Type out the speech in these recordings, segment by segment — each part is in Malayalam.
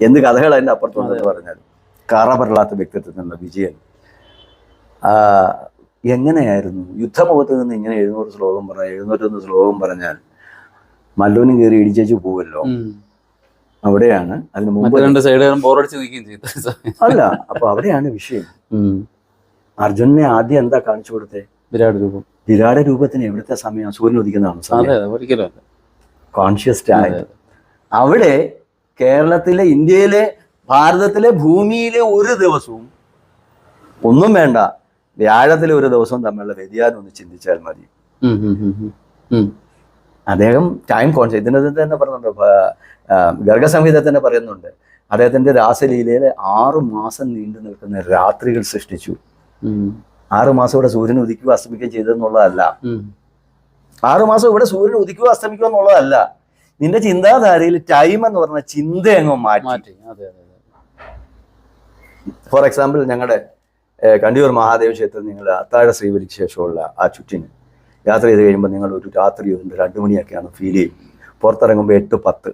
എന്ത് കഥകൾ അതിന്റെ അപ്പുറത്തുണ്ടെന്ന് പറഞ്ഞാൽ കറപറലാത്ത വ്യക്തിത്വത്തിനുള്ള വിജയൻ. എങ്ങനെയായിരുന്നു? യുദ്ധമുഖത്ത് നിന്ന് ഇങ്ങനെ എഴുന്നൂറ് ശ്ലോകം പറഞ്ഞാൽ എഴുന്നൂറ്റൊന്ന് ശ്ലോകം പറഞ്ഞാൽ മല്ലോനും കയറി ഇടിച്ചു പോവല്ലോ? അവിടെയാണ് അതിന് മുമ്പ് രണ്ട് സൈഡുകളും ബോറടിച്ച് നിൽക്കുകയും ചെയ്തു. അല്ല അപ്പൊ അവിടെയാണ് വിഷയം. അർജുനെ ആദ്യം എന്താ കാണിച്ചു കൊടുത്തെ? വിരാട് രൂപം. വിരാട രൂപത്തിന് എവിടുത്തെ സമയം? സൂര്യൻ ഉദിക്കുന്നതാണ് സമയം. ഒരിക്കലും കോൺഷ്യസ് ടൈം അവിടെ കേരളത്തിലെ ഇന്ത്യയിലെ ഭാരതത്തിലെ ഭൂമിയിലെ ഒരു ദിവസവും ഒന്നും വേണ്ട വ്യാഴത്തിലെ ഒരു ദിവസവും തമ്മിലുള്ള വ്യതിയാനം ഒന്ന് ചിന്തിച്ചാൽ മതി. അദ്ദേഹം ടൈം കോൺസ് ഇതിനകത്ത് തന്നെ പറയുന്നുണ്ട് ഗർഗസംഹിത തന്നെ പറയുന്നുണ്ട് അദ്ദേഹത്തിന്റെ രാസലീലയിൽ ആറു മാസം നീണ്ടു നിൽക്കുന്ന രാത്രികൾ സൃഷ്ടിച്ചു. ആറു മാസം ഇവിടെ സൂര്യൻ ഉദിക്കുകയും അസ്തമിക്കുകയും ചെയ്തെന്നുള്ളതല്ല. ആറു മാസം ഇവിടെ സൂര്യൻ ഉദിക്കുകയോ അസ്തമിക്കുകയോ എന്നുള്ളതല്ല നിന്റെ ചിന്താധാരയിൽ ടൈം എന്ന് പറഞ്ഞ ചിന്ത അങ്ങ് മാറ്റി. ഫോർ എക്സാമ്പിൾ ഞങ്ങളുടെ കണ്ടിയൂർ മഹാദേവ ക്ഷേത്രത്തിൽ നിങ്ങൾ അത്താഴ സ്വീകരിച്ച ശേഷമുള്ള ആ ചുറ്റിന് യാത്ര ചെയ്ത് കഴിയുമ്പോൾ നിങ്ങൾ ഒരു രാത്രി ഒരു രണ്ട് മണിയൊക്കെയാണ് ഫീൽ ചെയ്യും. പുറത്തിറങ്ങുമ്പോൾ എട്ട് പത്ത്.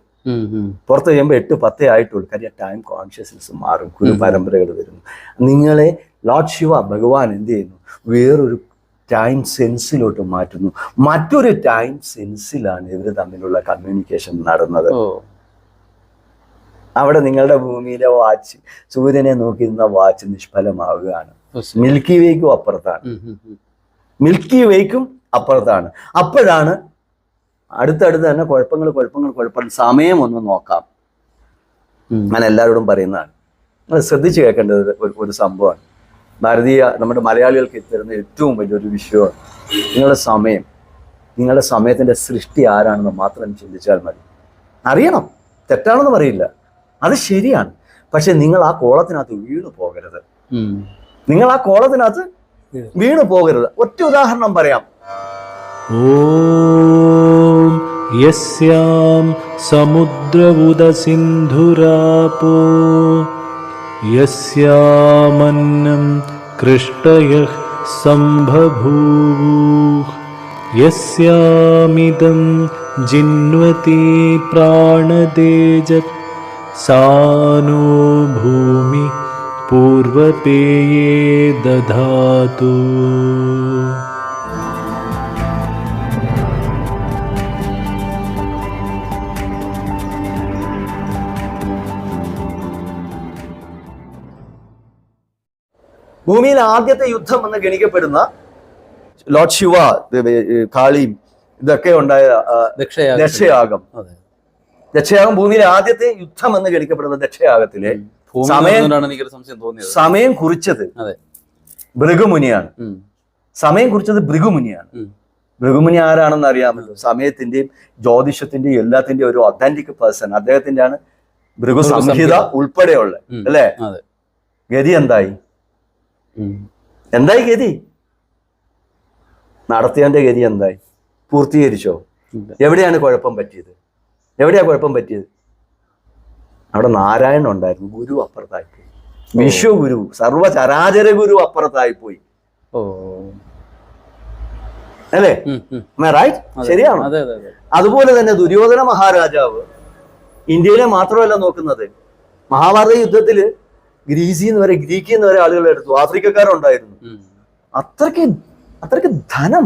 പുറത്ത് കഴിയുമ്പോൾ എട്ട് പത്തേ ആയിട്ടുള്ളൂ. കാര്യം ടൈം കോൺഷ്യസ്നസ് മാറും. ഗുരു പരമ്പരകൾ വരുന്നു. നിങ്ങളെ ലോർഡ് ശിവ ഭഗവാൻ എന്ത് ചെയ്യുന്നു? വേറൊരു ടൈം സെൻസിലോട്ട് മാറ്റുന്നു. മറ്റൊരു ടൈം സെൻസിലാണ് ഇവർ തമ്മിലുള്ള കമ്മ്യൂണിക്കേഷൻ നടന്നത്. അവിടെ നിങ്ങളുടെ ഭൂമിയിലെ വാച്ച് സൂര്യനെ നോക്കി നിന്ന വാച്ച് നിഷ്ഫലമാവുകയാണ്. മിൽക്കി വേക്കും അപ്പുറത്താണ്. മിൽക്കി വേക്കും അപ്പുറത്താണ്. അപ്പോഴാണ് അടുത്തടുത്ത് തന്നെ കുഴപ്പങ്ങൾ കുഴപ്പങ്ങൾ കുഴപ്പങ്ങൾ സമയം ഒന്ന് നോക്കാം. ഞാൻ എല്ലാവരോടും പറയുന്നതാണ്. ശ്രദ്ധിച്ചു കേൾക്കേണ്ടത് ഒരു സംഭവമാണ്. ഭാരതീയ നമ്മുടെ മലയാളികൾക്ക് തരുന്ന ഏറ്റവും വലിയൊരു വിഷയമാണ് നിങ്ങളുടെ സമയം. നിങ്ങളുടെ സമയത്തിന്റെ സൃഷ്ടി ആരാണെന്ന് മാത്രം ചിന്തിച്ചാൽ മതി. അറിയണം. തെറ്റാണെന്ന് പറയില്ല. അത് ശരിയാണ്. പക്ഷെ നിങ്ങൾ ആ കോളത്തിനകത്ത് വീണു പോകരുത്. നിങ്ങൾ ആ കോളത്തിനകത്ത് വീണു പോകരുത്. ഒറ്റ ഉദാഹരണം പറയാം. ഓ യസ്യാം സമുദ്രവുദ സിന്ധുരാപോ. यस्यामन्नं कृष्टयः सम्बभूवुः यस्यामिदं जिन्वति प्राणतेजत् सा नो भूमि पूर्वपेये दधातु ഭൂമിയിൽ ആദ്യത്തെ യുദ്ധം എന്ന് ഗണിക്കപ്പെടുന്ന ലോർഡ് ശിവ കാളിയും ഇതൊക്കെ ഉണ്ടായ ദക്ഷയാഗം. ദക്ഷയാഗം ഭൂമിയിലെ ആദ്യത്തെ യുദ്ധം എന്ന് ഗണിക്കപ്പെടുന്ന ദക്ഷയാഗത്തിലെ സമയം- സമയം കുറിച്ചത് ഭൃഗുമുനിയാണ്. സമയം കുറിച്ചത് ഭൃഗുമുനിയാണ്. ഭൃഗുമുനി ആരാണെന്ന് അറിയാമല്ലോ? സമയത്തിന്റെയും ജ്യോതിഷത്തിന്റെയും എല്ലാത്തിന്റെയും ഒരു ഒത്തന്റിക് പേഴ്സൺ അദ്ദേഹത്തിന്റെ ആണ് ഭൃഗു സംഹിത. ഉൾപ്പെടെയുള്ള അല്ലേ? ഗതി എന്തായി. എന്തായി ഗതി? നടത്തിയതിന്റെ ഗതി എന്തായി? പൂർത്തീകരിച്ചോ? എവിടെയാണ് കുഴപ്പം പറ്റിയത്? എവിടെയാ കുഴപ്പം പറ്റിയത്? അവിടെ നാരായണൻ ഉണ്ടായിരുന്നു ഗുരു അപ്പുറത്തായി പോയി വിശ്വഗുരു സർവചരാചര ഗുരു അപ്പുറത്തായി പോയി ഓ അല്ലേ. റൈറ്റ് ശരിയാണ്? അതെ അതെ അതെ. അതുപോലെ തന്നെ ദുര്യോധന മഹാരാജാവ് ഇന്ത്യയിലെ മാത്രമല്ല നോക്കുന്നത്. മഹാഭാരത യുദ്ധത്തിൽ ഗ്രീസിൽ നിന്ന് വരെ ഗ്രീക്കിൽ നിന്ന് വരെ ആളുകൾ എടുത്തു. ആഫ്രിക്കക്കാരുണ്ടായിരുന്നു. അത്രയ്ക്ക് അത്രയ്ക്ക് അത്രയ്ക്ക് ധനം.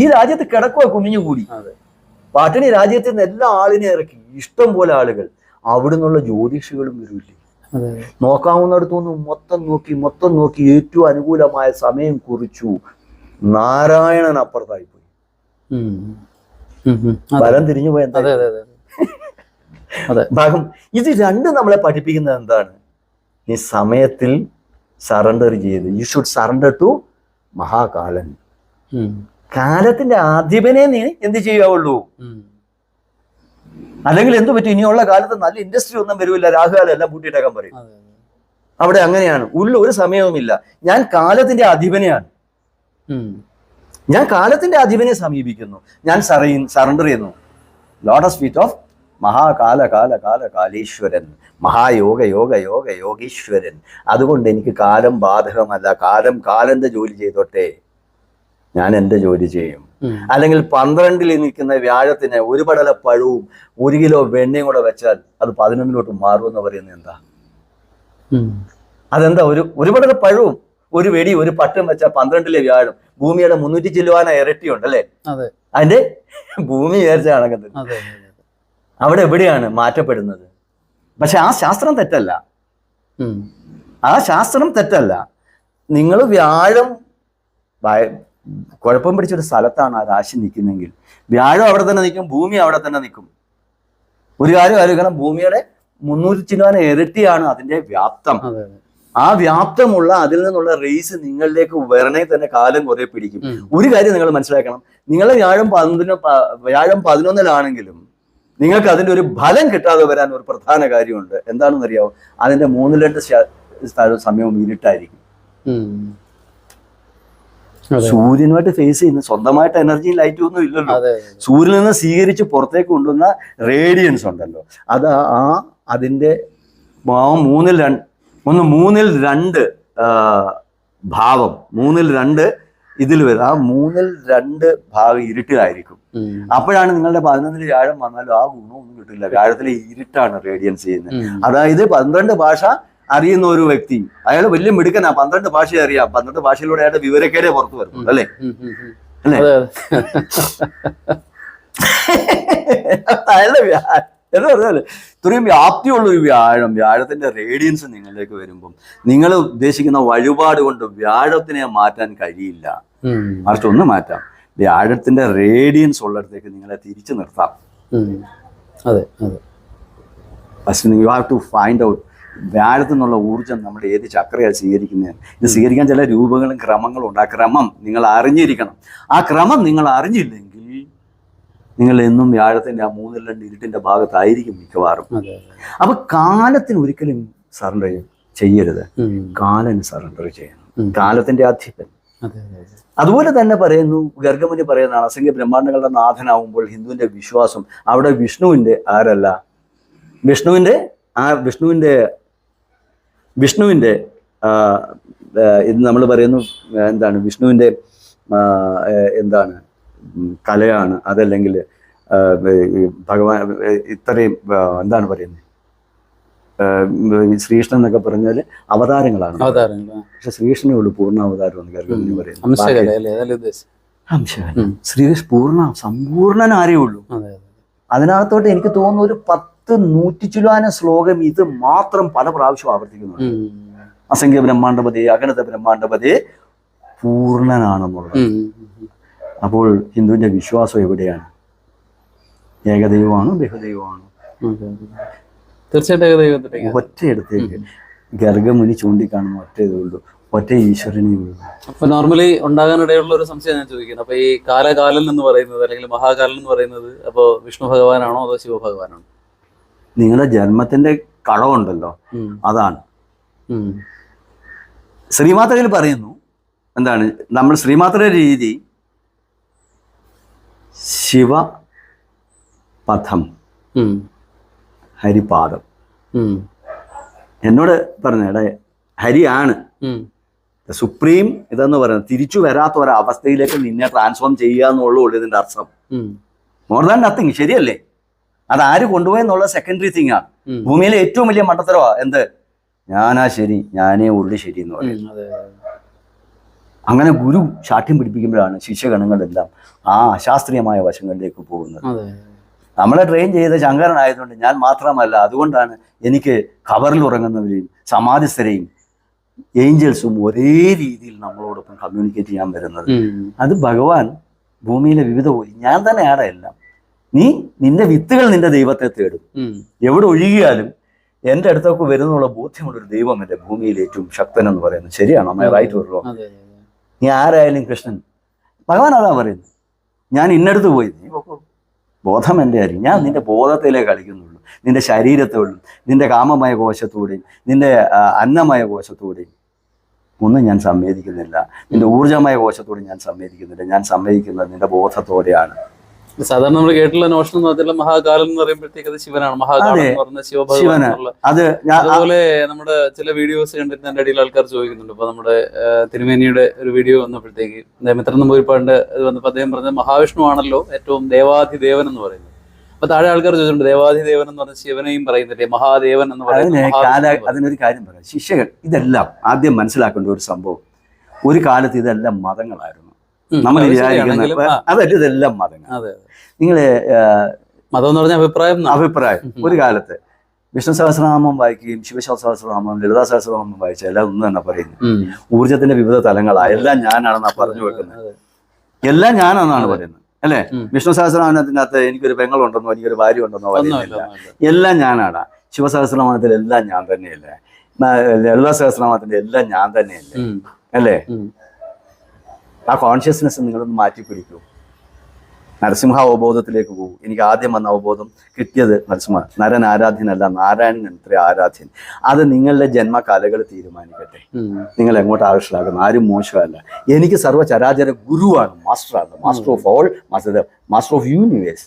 ഈ രാജ്യത്ത് കിടക്കുക കുമിഞ്ഞുകൂടി കൂടി പാട്ടണി രാജ്യത്ത് നിന്ന് എല്ലാ ആളിനെ ഇറക്കി. ഇഷ്ടം പോലെ ആളുകൾ. അവിടെ നിന്നുള്ള ജ്യോതിഷികളും വരില്ലേ? നോക്കാവുന്നിടത്തുനിന്ന് മൊത്തം നോക്കി മൊത്തം നോക്കി ഏറ്റവും അനുകൂലമായ സമയം കുറിച്ചു. നാരായണൻ അപ്പുറത്തായി പോയി. ഫലം തിരിഞ്ഞു പോയ എന്താ? ഭാഗം ഇത് രണ്ടും നമ്മളെ പഠിപ്പിക്കുന്നത് എന്താണ്? നീ സമയത്തിൽ സറണ്ടർ ചെയ്ത്. You should surrender to Mahakalan. കാലത്തിന്റെ ആധിപനെ നീ എന്ത് ചെയ്യാവുള്ളൂ? അല്ലെങ്കിൽ എന്തു പറ്റും? ഇനിയുള്ള കാലത്ത് നല്ല ഇൻഡസ്ട്രി ഒന്നും വരുമില്ല രാഹുകാലം എല്ലാം പൂട്ടിയിട്ടേക്കാൻ പറയും. അവിടെ അങ്ങനെയാണ്. ഉള്ള ഒരു സമയവുമില്ല. ഞാൻ കാലത്തിന്റെ അധിപനെയാണ്. ഞാൻ കാലത്തിന്റെ അധിപനെ സമീപിക്കുന്നു. ഞാൻ സറണ്ടർ ചെയ്യുന്നു. Load sweet of Mahakala Kala Kala കാലീശ്വരൻ മഹായോഗ yoga yoga Yogeeshwaran. അതുകൊണ്ട് എനിക്ക് കാലം ബാധകമല്ല. കാലം കാലന്റെ ജോലി ചെയ്തോട്ടെ. ഞാൻ എന്റെ ജോലി ചെയ്യും. അല്ലെങ്കിൽ പന്ത്രണ്ടിൽ നിൽക്കുന്ന വ്യാഴത്തിന് ഒരു പടല പഴവും ഒരു കിലോ വെണ്ണയും കൂടെ വെച്ചാൽ അത് പതിനൊന്നിലോട്ട് മാറുമെന്ന് പറയുന്നത് എന്താ? അതെന്താ? ഒരു ഒരു പടല പഴവും ഒരു വെടി ഒരു പട്ടും വെച്ചാൽ പന്ത്രണ്ടിലെ വ്യാഴം. ഭൂമിയുടെ മുന്നൂറ്റി ചില്ലുവാന ഇരട്ടിയുണ്ട് അല്ലേ അതെ. അതിന്റെ ഭൂമി വിചാരിച്ച. അവിടെ എവിടെയാണ് മാറ്റപ്പെടുന്നത്? പക്ഷെ ആ ശാസ്ത്രം തെറ്റല്ല. ആ ശാസ്ത്രം തെറ്റല്ല. നിങ്ങൾ വ്യാഴം കുഴപ്പം പിടിച്ചൊരു സ്ഥലത്താണ് ആ രാശി നിൽക്കുന്നെങ്കിൽ വ്യാഴം അവിടെ തന്നെ നിൽക്കും ഭൂമി അവിടെ തന്നെ നിൽക്കും. ഒരു കാര്യം ആലോചിക്കണം ഭൂമിയുടെ മുന്നൂറ്റി ചില്ലുവാന ഇരട്ടിയാണ് അതിന്റെ വ്യാപ്തം. ആ വ്യാപ്തമുള്ള അതിൽ നിന്നുള്ള റേസ് നിങ്ങളിലേക്ക് വരണേ തന്നെ കാലം കുറെ പിടിക്കും. ഒരു കാര്യം നിങ്ങൾ മനസ്സിലാക്കണം നിങ്ങളെ വ്യാഴം പതിനൊന്നിന് വ്യാഴം പതിനൊന്നിലാണെങ്കിലും നിങ്ങൾക്ക് അതിന്റെ ഒരു ഫലം കിട്ടാതെ വരാൻ ഒരു പ്രധാന കാര്യമുണ്ട്. എന്താണെന്ന് അറിയാമോ അതിന്റെ മൂന്ന് രണ്ട് സമയവും ഇരുട്ടായിരിക്കും സൂര്യനുമായിട്ട് ഫേസ് ചെയ്യുന്ന സ്വന്തമായിട്ട് എനർജിയും ലൈറ്റും ഒന്നും ഇല്ലല്ലോ. സൂര്യനിൽ നിന്ന് സ്വീകരിച്ച് പുറത്തേക്ക് കൊണ്ടുവന്ന റേഡിയൻസ് ഉണ്ടല്ലോ. അത് ആ അതിന്റെ മൂന്നിൽ രണ്ട് ഒന്ന് മൂന്നിൽ രണ്ട് ഭാവം മൂന്നിൽ രണ്ട് ഇതിൽ വരും. ആ മൂന്നിൽ രണ്ട് ഭാഗം ഇരുട്ടിലായിരിക്കും. അപ്പോഴാണ് നിങ്ങളുടെ പതിനൊന്നിൽ വ്യാഴം വന്നാലും ആ ഗുണമൊന്നും കിട്ടില്ല. വ്യാഴത്തിലെ ഇരുട്ടാണ് റേഡിയൻസ് ചെയ്യുന്നത്. അതായത് പന്ത്രണ്ട് ഭാഷ അറിയുന്ന ഒരു വ്യക്തി അയാൾ വലിയ മിടുക്കനാ. പന്ത്രണ്ട് ഭാഷ അറിയാം. പന്ത്രണ്ട് ഭാഷയിലൂടെ അയാളുടെ വിവരക്കേടെ പുറത്തു വരുന്നുണ്ട് അല്ലേ. അല്ലേ? അയാളുടെ വ്യാഴം എന്ന് പറഞ്ഞാൽ ഇത്രയും വ്യാപ്തിയുള്ള ഒരു വ്യാഴം വ്യാഴത്തിന്റെ റേഡിയൻസ് നിങ്ങളിലേക്ക് വരുമ്പം നിങ്ങൾ ഉദ്ദേശിക്കുന്ന വഴിപാട് കൊണ്ട് വ്യാഴത്തിനെ മാറ്റാൻ കഴിയില്ല. മറിച്ച് ഒന്ന് മാറ്റാം. വ്യാഴത്തിന്റെ റേഡിയൻസ് ഉള്ളിടത്തേക്ക് നിങ്ങളെ തിരിച്ചു നിർത്താം. അതെ അതെ. You have to find out വ്യാഴത്തിൽ നിന്നുള്ള ഊർജം നമ്മൾ ഏത് ചക്രയാണ് സ്വീകരിക്കുന്നത്. ഇത് സ്വീകരിക്കാൻ ചില രൂപങ്ങളും ക്രമങ്ങളും ഉണ്ട്. ആ ക്രമം നിങ്ങൾ അറിഞ്ഞിരിക്കണം. ആ ക്രമം നിങ്ങൾ അറിഞ്ഞില്ലെങ്കിൽ നിങ്ങൾ എന്നും വ്യാഴത്തിന്റെ ആ മൂന്നിൽ രണ്ട് ഇരുട്ടിന്റെ ഭാഗത്തായിരിക്കും മിക്കവാറും. അപ്പൊ കാലത്തിന് ഒരിക്കലും സറണ്ടർ ചെയ്യരുത്. കാലന് സറണ്ടർ ചെയ്യണം. കാലത്തിന്റെ അധിപൻ. അതുപോലെ തന്നെ പറയുന്നു ഗർഗമുനി പറയുന്നതാണ് അസംഖ്യ ബ്രഹ്മാണ്ടങ്ങളുടെ നാഥനാവുമ്പോൾ ഹിന്ദുവിന്റെ വിശ്വാസം അവിടെ വിഷ്ണുവിന്റെ ആരല്ല? വിഷ്ണുവിന്റെ ആ വിഷ്ണുവിന്റെ വിഷ്ണുവിന്റെ ഇത് നമ്മൾ പറയുന്നു എന്താണ് വിഷ്ണുവിന്റെ എന്താണ് കലയാണ് അതല്ലെങ്കിൽ ഭഗവാൻ ഇത്രയും എന്താണ് പറയുന്നത്? ശ്രീകൃഷ്ണൻ എന്നൊക്കെ പറഞ്ഞാൽ അവതാരങ്ങളാണ്. പക്ഷെ ശ്രീകൃഷ്ണനേ ഉള്ളൂ പൂർണ അവതാരം എന്ന്. ശ്രീകൃഷ്ണ പൂർണ സമ്പൂർണൻ ആരേ ഉള്ളൂ. അതെ അതെ അതിനകത്തോട്ട് എനിക്ക് തോന്നുന്നു ഒരു പത്ത് നൂറ്റി ചുലാന ശ്ലോകം ഇത് മാത്രം പല പ്രാവശ്യം ആവർത്തിക്കുന്നുണ്ട്. അസംഖ്യ ബ്രഹ്മാണ്ഡപതി അഗണിത ബ്രഹ്മാണ്ഡപതി പൂർണനാണെന്നുള്ളത്. അപ്പോൾ ഹിന്ദുവിന്റെ വിശ്വാസം എവിടെയാണ്? ഏകദൈവമാണോ ബഹുദൈവമാണോ. തീർച്ചയായിട്ടും ഏകദൈവത്തിലേക്ക് ഒറ്റയിടത്തേക്ക് ഗർഗമുനി ചൂണ്ടിക്കാണുന്ന ഒറ്റ ഇതേ ഉള്ളൂ. ഒറ്റ ഈശ്വരനെ ഉള്ളൂ. അപ്പൊ നോർമലി ഉണ്ടാകാനിടയുള്ള ഒരു സംശയം ഞാൻ ചോദിക്കുന്നത് അപ്പൊ ഈ കാലകാലൻ എന്ന് പറയുന്നത് അല്ലെങ്കിൽ മഹാകാലൻ എന്ന് പറയുന്നത് അപ്പോ വിഷ്ണു ഭഗവാനാണോ അതോ ശിവ ഭഗവാനാണോ നിങ്ങളുടെ ജന്മത്തിന്റെ കളവുണ്ടല്ലോ. അതാണ്. ശ്രീമാതകയിൽ ശ്രീമാത്രയിൽ പറയുന്നു എന്താണ്? നമ്മൾ ശ്രീമാത്രയുടെ രീതി ശിവ പഥം. ഹരിപാദം. എന്നോട് പറഞ്ഞ എടേ ഹരിയാണ്. സുപ്രീം ഇതെന്ന് പറയുന്നത് തിരിച്ചു വരാത്ത ഒരവസ്ഥയിലേക്ക് നിന്നെ ട്രാൻസ്ഫോം ചെയ്യുക എന്നുള്ളൂ ഇതിന്റെ അർത്ഥം. മോർ ദാൻ നത്തിങ് ശരിയല്ലേ അത് ആര് കൊണ്ടുപോയി എന്നുള്ള സെക്കൻഡറി തിങ് ആണ് ഭൂമിയിലെ ഏറ്റവും വലിയ മണ്ടത്തരവാ എന്ത് ഞാനാ ശരി ഞാനേ ഉള്ളു ശരി എന്ന് പറയും ഉം. അതെ അതെ. അങ്ങനെ ഗുരു ശാഠ്യം പിടിപ്പിക്കുമ്പോഴാണ് ശിഷ്യഗണങ്ങളെല്ലാം ആ അശാസ്ത്രീയമായ വശങ്ങളിലേക്ക് പോകുന്നത് നമ്മളെ ട്രെയിൻ ചെയ്ത ശങ്കരനായതുകൊണ്ട് ഞാൻ മാത്രമല്ല അതുകൊണ്ടാണ് എനിക്ക് കവറിൽ ഉറങ്ങുന്നവരെയും സമാധിസ്ഥരെയും ഏഞ്ചൽസും ഒരേ രീതിയിൽ നമ്മളോടൊപ്പം കമ്മ്യൂണിക്കേറ്റ് ചെയ്യാൻ വരുന്നത്. അത് ഭഗവാൻ ഭൂമിയിലെ വിവിധ ഞാൻ തന്നെയാണ് എല്ലാം. നീ നിന്റെ വിത്തുകൾ നിന്റെ ദൈവത്തെ തേടും. എവിടെ ഒഴുകിയാലും എന്റെ അടുത്തൊക്കെ വരുന്നുള്ള ബോധ്യമുള്ളൊരു ദൈവം എന്റെ ഭൂമിയിൽ ഏറ്റവും ശക്തൻ എന്ന് പറയുന്നത്. ശരിയാണോ? അമ്മ റൈറ്റ് വരുമോ. നീ ആരായാലും കൃഷ്ണൻ. ഭഗവാൻ അതാ പറയുന്നത്. ഞാൻ ഇന്നടുത്ത് പോയി. നീ. ബോധം എന്റെ അരി. ഞാൻ നിന്റെ ബോധത്തിലേ കളിക്കുന്നുള്ളൂ. നിന്റെ ശരീരത്തോടും നിന്റെ കാമമായ കോശത്തോടെയും നിന്റെ അന്നമായ കോശത്തോടെയും ഒന്നും ഞാൻ സംവേദിക്കുന്നില്ല. നിന്റെ ഊർജമായ കോശത്തോടും ഞാൻ സംവേദിക്കുന്നില്ല. ഞാൻ സംവേദിക്കുന്നത് നിന്റെ ബോധത്തോടെയാണ്. സാധാരണ നമ്മൾ കേട്ടുള്ള നോഷൻ എന്ന് പറഞ്ഞാൽ മഹാകാലൻ എന്ന് പറയുമ്പോഴത്തേക്ക് അത് ശിവനാണ്. മഹാകാലം എന്ന് പറഞ്ഞ ശിവഭഗവാൻ. അത് അതുപോലെ നമ്മുടെ ചില വീഡിയോസ് കണ്ടിരുന്ന എന്റെ അടിയിൽ ആൾക്കാർ ചോദിക്കുന്നുണ്ട്. ഇപ്പൊ നമ്മുടെ തിരുമേനിയുടെ ഒരു വീഡിയോ വന്നപ്പോഴത്തേക്ക് മിത്രൻ നമ്പൂരിപ്പാടിന്റെ ഇത് വന്നപ്പോൾ അദ്ദേഹം പറഞ്ഞത് മഹാവിഷ്ണു ആണല്ലോ ഏറ്റവും ദേവാധിദേവൻ എന്ന് പറയുന്നത്. അപ്പൊ താഴെ ആൾക്കാർ ചോദിച്ചിട്ടുണ്ട് ദേവാധിദേവൻ എന്ന് പറഞ്ഞ ശിവനെയും പറയുന്നില്ലേ? മഹാദേവൻ എന്ന് പറയുന്നത്. അതിനൊരു കാര്യം പറയാം. ശിഷ്യകൾ ഇതെല്ലാം ആദ്യം മനസ്സിലാക്കേണ്ട ഒരു സംഭവം. ഒരു കാലത്ത് ഇതെല്ലാം മതങ്ങളായിരുന്നു. നമ്മൾ വിചാരിക്കുന്നത് അതല്ല ഇതെല്ലാം മതങ്ങൾ. അതെ നിങ്ങൾ മതം എന്ന് പറഞ്ഞ അഭിപ്രായം അഭിപ്രായം. ഒരു കാലത്ത് വിഷ്ണു സഹസ്രനാമം വായിക്കുകയും ശിവസഹസ്രനാമം ലളിതാ സഹസ്രനാമം വായിച്ച എല്ലാം ഒന്ന് തന്നെ പറയുന്നു. ഊർജത്തിന്റെ വിവിധ തലങ്ങളാ. എല്ലാം ഞാനാണെന്നാ പറഞ്ഞു വെക്കുന്നത്. എല്ലാം ഞാനാണെന്നാണ് പറയുന്നത്. അല്ലെ. വിഷ്ണു സഹസ്രനാമത്തിനകത്ത് എനിക്കൊരു പെങ്ങളുണ്ടെന്നോ എനിക്കൊരു ഭാര്യ ഉണ്ടെന്നോ പറയുന്നില്ല. എല്ലാം ഞാനാണ് ശിവസഹസ്രനാമത്തിൽ എല്ലാം ഞാൻ തന്നെയല്ലേ? ലളിതാ സഹസ്രനാമത്തിന്റെ എല്ലാം ഞാൻ തന്നെയല്ലേ? അല്ലേ. ആ കോൺഷ്യസ്നെസ് നിങ്ങളൊന്ന് മാറ്റി പിടിക്കൂ നരസിംഹ അവബോധത്തിലേക്ക് പോകും. എനിക്ക് ആദ്യം വന്ന അവബോധം കിട്ടിയത് നരസിംഹ നരൻ ആരാധ്യനല്ല നാരായണൻ എത്ര ആരാധ്യൻ. അത് നിങ്ങളുടെ ജന്മകലകൾ തീരുമാനിക്കട്ടെ. നിങ്ങൾ എങ്ങോട്ട് ആവശ്യമാകുന്നു ആരും മോശമല്ല. എനിക്ക് സർവചരാചര ഗുരുവാണ് മാസ്റ്ററാണ് master of all master master of universe.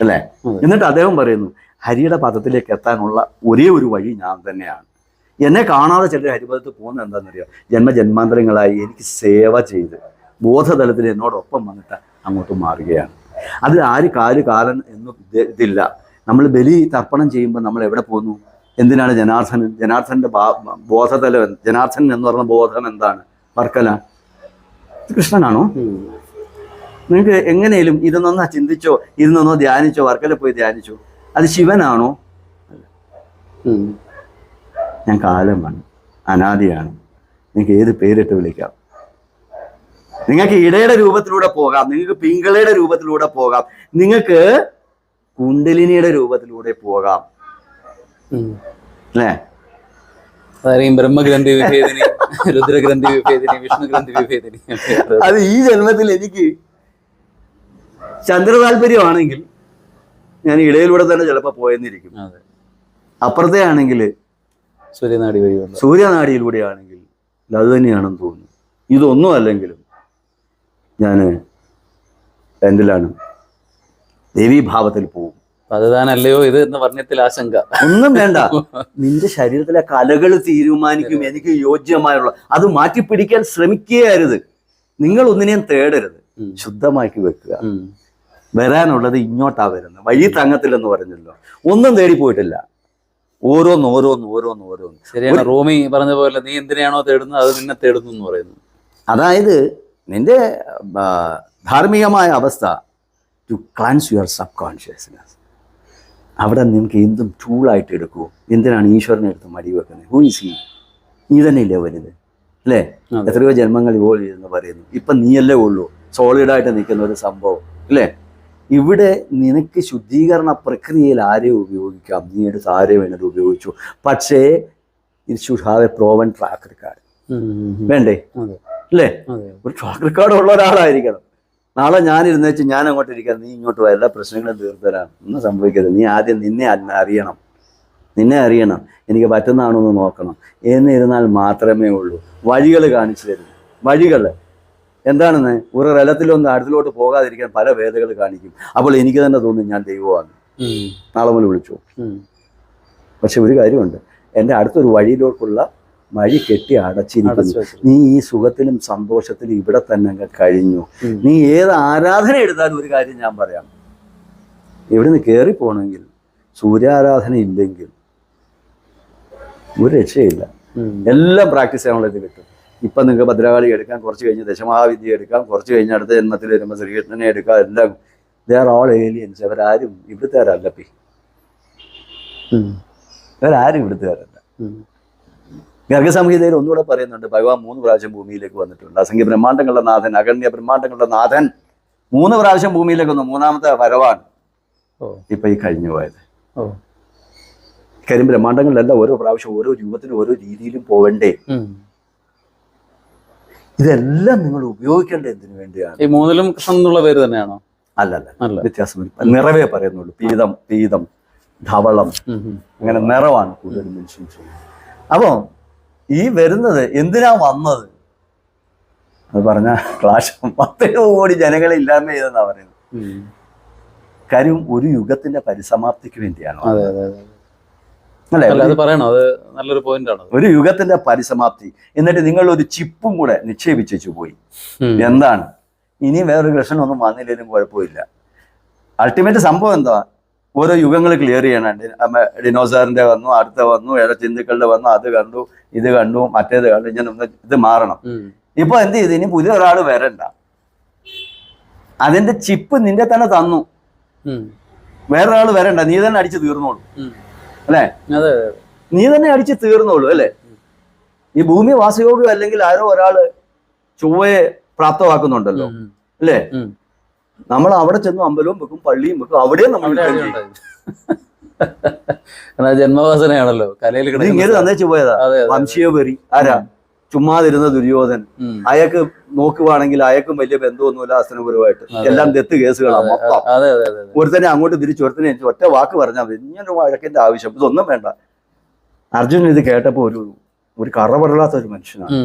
അല്ലേ? എന്നിട്ട് അദ്ദേഹം പറയുന്നു ഹരിയുടെ പദത്തിലേക്ക് എത്താനുള്ള ഒരേ ഒരു വഴി ഞാൻ തന്നെയാണ്. എന്നെ കാണാതെ ചിലർ ഹരിപദത്തിൽ പോകുന്നത് എന്താണെന്നറിയോ? ജന്മജന്മാന്തരങ്ങളായി എനിക്ക് സേവ ചെയ്ത് ബോധതലത്തിൽ എന്നോടൊപ്പം വന്നിട്ട് അങ്ങോട്ട് മാറുകയാണ്. അതിൽ ആര് കാൽ കാലൻ എന്ന് ഇതില്ല. നമ്മൾ ബലി തർപ്പണം ചെയ്യുമ്പോൾ നമ്മൾ എവിടെ പോകുന്നു? എന്തിനാണ് ജനാർദ്ദനൻ ജനാർദ്ദന്റെ ബോധതലം ജനാർദ്ദനൻ എന്ന് പറഞ്ഞ ബോധം എന്താണ്? വർക്കല. കൃഷ്ണനാണോ? നിങ്ങൾക്ക് എങ്ങനെയും ഇതൊന്നൊന്നാ ചിന്തിച്ചോ ഇരുന്നൊന്നോ ധ്യാനിച്ചോ വർക്കല പോയി ധ്യാനിച്ചോ? അത് ശിവനാണോ. ഞാൻ കാലമാണ് അനാദിയാണ്. നിങ്ങൾക്ക് ഏത് പേരിട്ട് വിളിക്കാം? നിങ്ങൾക്ക് ഇടയുടെ രൂപത്തിലൂടെ പോകാം. നിങ്ങൾക്ക് പിങ്കളയുടെ രൂപത്തിലൂടെ പോകാം. നിങ്ങൾക്ക് കുണ്ടലിനിയുടെ രൂപത്തിലൂടെ പോകാം. അല്ലേ? ബ്രഹ്മഗ്രന്ഥി വിഭേദിനി രുദ്രഗ്രന്ഥി വിഭേദിനി വിഷ്ണുഗ്രന്ഥി വിഭേദിനി. അത് ഈ ജന്മത്തിൽ എനിക്ക് ചന്ദ്ര താല്പര്യമാണെങ്കിൽ ഞാൻ ഇടയിലൂടെ തന്നെ ചിലപ്പോൾ പോയെന്നിരിക്കും. അപ്പുറത്തെ ആണെങ്കിൽ സൂര്യനാടി വഴി സൂര്യനാടിയിലൂടെ ആണെങ്കിൽ അത് തന്നെയാണെന്ന് തോന്നുന്നു. ഇതൊന്നും അല്ലെങ്കിലും ഞാൻ എന്തിലാണ് ദേവീഭാവത്തിൽ പോകും. അപ്പൊ അത് താനല്ലയോ? ഇത് എന്ന് പറഞ്ഞത്തിൽ ആശങ്ക. ഒന്നും വേണ്ട. നിന്റെ ശരീരത്തിലെ കലകൾ തീരുമാനിക്കും എനിക്ക് യോജ്യമായുള്ള അത് മാറ്റിപ്പിടിക്കാൻ ശ്രമിക്കുകയരുത്. നിങ്ങൾ ഒന്നിനെയും തേടരുത്. ശുദ്ധമാക്കി വെക്കുക. വരാനുള്ളത് ഇങ്ങോട്ടാ വരുന്നത്. വഴി തങ്ങത്തില്ലെന്ന് പറഞ്ഞല്ലോ. ഒന്നും തേടി പോയിട്ടില്ല. ഓരോന്ന് ഓരോന്ന് ഓരോന്ന് ഓരോന്ന്. ശരിയാണ്. റോമി പറഞ്ഞ പോലെ നീ എന്തിനാണോ തേടുന്നത് അത് നിന്നെ തേടുന്നു എന്ന് പറയുന്നു. അതായത് നിന്റെ ധാർമ്മികമായ അവസ്ഥ to cleanse your subconsciousness അവിടെ നിനക്ക് എന്തും ടൂളായിട്ട് എടുക്കൂ. എന്തിനാണ് ഈശ്വരനെ എടുത്ത് മടി വെക്കുന്നത്? ഹൂ ഈസ് ഹി നീ തന്നെയില്ലേ വലുത് അല്ലേ? എത്രയോ ജന്മങ്ങൾ ഇവോൾവ് ചെയ്തെന്ന് പറയുന്നു. ഇപ്പം നീയല്ലേ ഉള്ളൂ. സോളിഡായിട്ട് നിൽക്കുന്ന ഒരു സംഭവം. അല്ലേ? ഇവിടെ നിനക്ക് ശുദ്ധീകരണ പ്രക്രിയയിൽ ആരെയും ഉപയോഗിക്കാം? നീ എടുത്ത് ആരെ വേണത് ഉപയോഗിച്ചു. പക്ഷേ it should have a proven track record. വേണ്ടേ? അല്ലേ? ഒരു ട്രാക്ക് റെക്കോർഡ് ഉള്ള ഒരാളായിരിക്കണം. നാളെ ഞാൻ ഇരുന്നേച്ച് ഞാൻ അങ്ങോട്ട് ഇരിക്കാം. നീ ഇങ്ങോട്ട് വാ, എല്ലാ പ്രശ്നങ്ങളും തീർത്തരാം ഒന്നും സംഭവിക്കരുത്. നീ ആദ്യം നിന്നെ അറിയണം. നിന്നെ അറിയണം. എനിക്ക് പറ്റുന്നതാണോ എന്ന് നോക്കണം. എന്നിരുന്നാൽ മാത്രമേ ഉള്ളൂ. വഴികൾ കാണിച്ചു തരും വഴികൾ. എന്താണെന്ന് ഒരു റലത്തിലൊന്ന് അടുത്തിലോട്ട് പോകാതിരിക്കാൻ പല വേദകൾ കാണിക്കും. അപ്പോൾ എനിക്ക് തന്നെ തോന്നും ഞാൻ ദൈവമാണ് നാളെ മുതൽ വിളിച്ചു? പക്ഷെ ഒരു കാര്യമുണ്ട്. എന്റെ അടുത്തൊരു വഴിയിലോട്ടുള്ള വഴി കെട്ടി അടച്ചിരിക്കുന്നു. നീ ഈ സുഖത്തിലും സന്തോഷത്തിലും ഇവിടെ തന്നെ അങ്ങ് കഴിഞ്ഞു. നീ ഏത് ആരാധന എടുത്താലും ഒരു കാര്യം ഞാൻ പറയാം. ഇവിടുന്ന് കയറി പോകണമെങ്കിൽ സൂര്യാരാധന ഇല്ലെങ്കിൽ ഒരു രക്ഷയില്ല. എല്ലാം പ്രാക്ടീസ് ചെയ്യാനുള്ളത് കിട്ടും. ഇപ്പം നിങ്ങൾക്ക് ഭദ്രകാളി എടുക്കാം കുറച്ച് കഴിഞ്ഞ് ദശമഹാവിദ്യ എടുക്കാം കുറച്ച് കഴിഞ്ഞ് അടുത്ത ജന്മത്തിൽ വരുമ്പോൾ ശ്രീകൃഷ്ണനെ എടുക്കാം എല്ലാം. ദേ ആർ ഓൾ ഏലിയൻസ് അവരാരും ഇവിടുത്തുകാരല്ല പി. ഉം. അവരാരും ഇവിടുത്തുകാരല്ല. ഗർഗസംഹിതയിൽ ഒന്നുകൂടെ പറയുന്നുണ്ട് ഭഗവാൻ മൂന്ന് പ്രാവശ്യം ഭൂമിയിലേക്ക് വന്നിട്ടുണ്ട്. അസംഖ്യ ബ്രഹ്മാണ്ടങ്ങളുടെ നാഥൻ അഗണ്യ ബ്രഹ്മാണ്ടങ്ങളുടെ നാഥൻ മൂന്ന് പ്രാവശ്യം ഭൂമിയിലേക്ക് വന്നു. മൂന്നാമത്തെ വരവാൻ ഇപ്പൊ ഈ കഴിഞ്ഞു പോയത്. കാര്യം ബ്രഹ്മാണ്ടങ്ങളിലല്ല ഓരോ പ്രാവശ്യം ഓരോ രൂപത്തിലും ഓരോ രീതിയിലും പോവണ്ടേ. ഇതെല്ലാം നിങ്ങൾ ഉപയോഗിക്കേണ്ട എന്തിനു വേണ്ടിയാണ്? ഈ മൂന്നിലും കൃഷ്ണൻ എന്നുള്ള പേര് തന്നെയാണോ? അല്ല അല്ല വ്യത്യാസം നിറവേ പറയുന്നുള്ളൂ. പീതം പീതം ധവളം. അങ്ങനെ നിറവാണ് കൂടുതൽ മെൻഷൻ ചെയ്യുന്നത്. അപ്പോൾ ഈ വരുന്നത് എന്തിനാ വന്നത്? അത് പറഞ്ഞ ക്ലാഷ്. പത്തേ കോടി ജനങ്ങളെ ഇല്ലായ്മ ചെയ്തെന്നാ പറയുന്നത്. കാര്യം ഒരു യുഗത്തിന്റെ പരിസമാപ്തിക്ക് വേണ്ടിയാണ് അതെ പറയണം? അത് നല്ലൊരു പോയിന്റ് ആണ് ഒരു യുഗത്തിന്റെ പരിസമാപ്തി. എന്നിട്ട് നിങ്ങൾ ഒരു ചിപ്പും കൂടെ നിക്ഷേപിച്ചു പോയി. എന്താണ്? ഇനി വേറൊരു പ്രശ്നമൊന്നും വന്നില്ലെങ്കിലും കുഴപ്പമില്ല. അൾട്ടിമേറ്റ് സംഭവം എന്താ? ഓരോ യുഗങ്ങൾ ക്ലിയർ ചെയ്യണം. ഡിനോസറിന്റെ വന്നു അടുത്ത വന്നു ഏഴ ചിന്തുക്കളുടെ വന്നു അത് കണ്ടു ഇത് കണ്ടു മറ്റേത് കണ്ടു ഇങ്ങനെ ഒന്ന് ഇത് മാറണം. ഇപ്പൊ എന്ത് ചെയ്തു? ഇനി പുതിയ ഒരാൾ വരണ്ട. അതിന്റെ ചിപ്പ് നിന്റെ തന്നെ തന്നു. വേറൊരാൾ വരണ്ട. നീ തന്നെ അടിച്ചു തീർന്നോളൂ. അല്ലേ? നീ തന്നെ അടിച്ച് തീർന്നോളൂ അല്ലേ? ഈ ഭൂമി വാസയോഗ്യം അല്ലെങ്കിൽ ആരോ ഒരാൾ ചൊവ്വയെ പ്രാപ്തമാക്കുന്നുണ്ടല്ലോ. അല്ലേ? നമ്മൾ അവിടെ ചെന്ന് അമ്പലവും വെക്കും പള്ളിയും വെക്കും അവിടെയും നമ്മൾ ജന്മവാസനയാണല്ലോ കലയിൽ ഇങ്ങനെ അതെ അതെ വംശീയ വെറി ആരാ? ചുമ്മാതിരുന്ന ദുര്യോധൻ. അയാൾക്ക് നോക്കുവാണെങ്കിൽ അയാൾക്കും വലിയ ബന്ധമൊന്നുമില്ല അസ്ത്രപരമായിട്ട് എല്ലാം ദത്ത് കേസുകളാണ് മൊത്തം. ഒരുത്തനെ അങ്ങോട്ട് തിരിച്ചു ഒരുത്തനെ തിരിച്ചു ഒറ്റ വാക്ക് പറഞ്ഞാൽ മതി. ഇങ്ങനൊരു വഴക്കിന്റെ ആവശ്യം. ഇതൊന്നും വേണ്ട. അർജുനൻ ഇത് കേട്ടപ്പോ ഒരു ഒരു കറപടലാത്ത ഒരു മനുഷ്യനാണ്.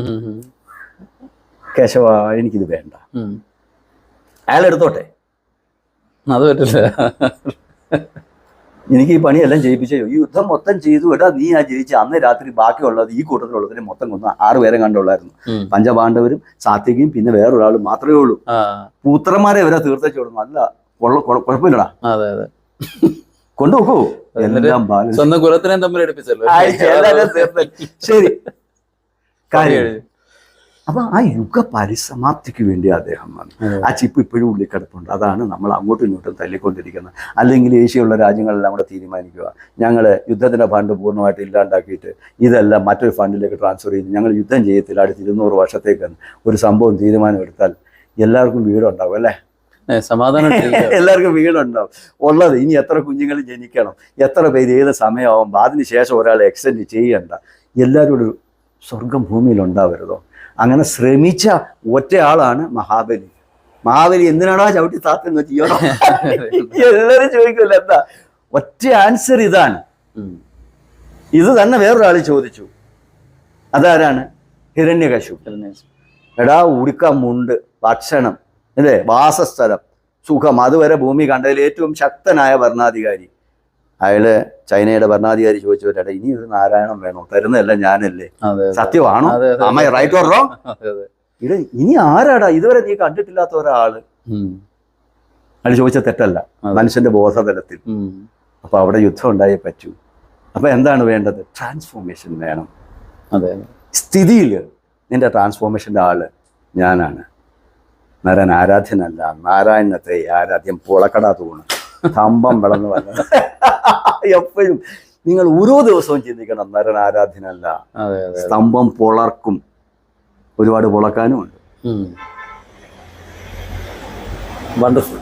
കേശവ എനിക്കിത് വേണ്ട. അയാളെടുത്തോട്ടെ? അയാൾ എടുത്തോട്ടെ അത് പറ്റില്ല. എനിക്ക് ഈ പണിയെല്ലാം ചെയ്യിപ്പിച്ചേ ഈ യുദ്ധം മൊത്തം ചെയ്തു എടാ നീ ആ ജയിച്ച അന്ന് രാത്രി ബാക്കിയുള്ളത് ഈ കൂട്ടത്തിലുള്ളതിനെ മൊത്തം കൊന്ന ആറ് പേരെ കണ്ടുള്ളായിരുന്നു. പഞ്ചപാണ്ഡവരും സാത്വികയും പിന്നെ വേറൊരാളും മാത്രമേ ഉള്ളൂ. പുത്രന്മാരെ ഇവരെ തീർത്തച്ചു കൊടുക്കും. അല്ല കുഴപ്പമില്ലടാ കൊണ്ടുപോക്കൂ. എന്നിട്ട് എല്ലാം സ്വന്തം തമ്മിൽ എടുപ്പിച്ചല്ലോ. ശരി. കാര്യം. അപ്പൊ ആ യുഗ പരിസമാപ്തിക്ക് വേണ്ടി അദ്ദേഹം വന്നു. ആ. ചിപ്പ് ഇപ്പോഴും ഉള്ളിൽ കിടപ്പുണ്ട്. അതാണ് നമ്മൾ അങ്ങോട്ടും ഇങ്ങോട്ടും തല്ലിക്കൊണ്ടിരിക്കുന്നത്. അല്ലെങ്കിൽ ഏഷ്യയുള്ള രാജ്യങ്ങളെല്ലാം കൂടെ തീരുമാനിക്കുക. ഞങ്ങൾ യുദ്ധത്തിന്റെ ഫണ്ട് പൂർണമായിട്ട് ഇല്ലാണ്ടാക്കിയിട്ട് ഇതെല്ലാം മറ്റൊരു ഫണ്ടിലേക്ക് ട്രാൻസ്ഫർ ചെയ്ത് ഞങ്ങൾ യുദ്ധം ചെയ്യത്തില്ല. അടുത്ത ഇരുന്നൂറ് വർഷത്തേക്ക് ഒരു സംഭവം തീരുമാനം എടുത്താൽ എല്ലാവർക്കും വീടുണ്ടാവും അല്ലേ? സമാധാനം. എല്ലാവർക്കും വീടുണ്ടാവും. ഉള്ളത് ഇനി എത്ര കുഞ്ഞുങ്ങൾ ജനിക്കണം? എത്ര പേര് ഏത് സമയമാവും? അതിന് ശേഷം ഒരാൾ എക്സ്റ്റെൻഡ് ചെയ്യണ്ട. എല്ലാവരും സ്വർഗം ഭൂമിയിൽ ഉണ്ടാവരുതോ? അങ്ങനെ ശ്രമിച്ച ഒറ്റയാളാണ് മഹാബലി. മഹാബലി എന്തിനാടാ ചവിട്ടി താത്തെന്ന് ചെയ്യണം എല്ലാവരും ചോദിക്കില്ല എന്താ? ഒറ്റ ആൻസർ ഇതാണ്. ഇത് തന്നെ വേറൊരാൾ ചോദിച്ചു. അതാരാണ്? ഹിരണ്യകശു എടാ ഉടുക്കമുണ്ട് ഭക്ഷണം അല്ലേ? വാസസ്ഥലം സുഖം. അതുവരെ ഭൂമി കണ്ടതിൽ ഏറ്റവും ശക്തനായ ഭരണാധികാരി. അയാൾ ചൈനയുടെ ഭരണാധികാരി ചോദിച്ചവരടാ ഇനി ഒരു നാരായണം വേണോ? തരുന്നതല്ല ഞാനല്ലേ. സത്യമാണോ? അമ്മ റൈറ്റ് ഓർ റോങ് ഇത് ഇനി ആരാടാ? ഇതുവരെ നീ കണ്ടിട്ടില്ലാത്ത ഒരാൾ. അയാൾ ചോദിച്ച തെറ്റല്ല. മനുഷ്യന്റെ ബോധതലത്തിൽ. അപ്പൊ അവിടെ യുദ്ധം ഉണ്ടായേ പറ്റൂ. അപ്പൊ എന്താണ് വേണ്ടത്? ട്രാൻസ്ഫോർമേഷൻ വേണം. അതെ. സ്ഥിതിയിൽ നിന്റെ ട്രാൻസ്ഫോർമേഷന്റെ ആൾ ഞാനാണ്. നരൻ ആരാധ്യനല്ല. നാരായണത്തെ ആരാധ്യം പുളക്കടാ തൂണ് സ്തംഭം വിളന്ന് വന്നത് എപ്പോഴും നിങ്ങൾ ഓരോ ദിവസവും ചിന്തിക്കണം നരൻ ആരാധ്യനല്ല സ്തംഭം പുളർക്കും. ഒരുപാട് പുളക്കാനും ഉണ്ട്. വണ്ടർഫുൾ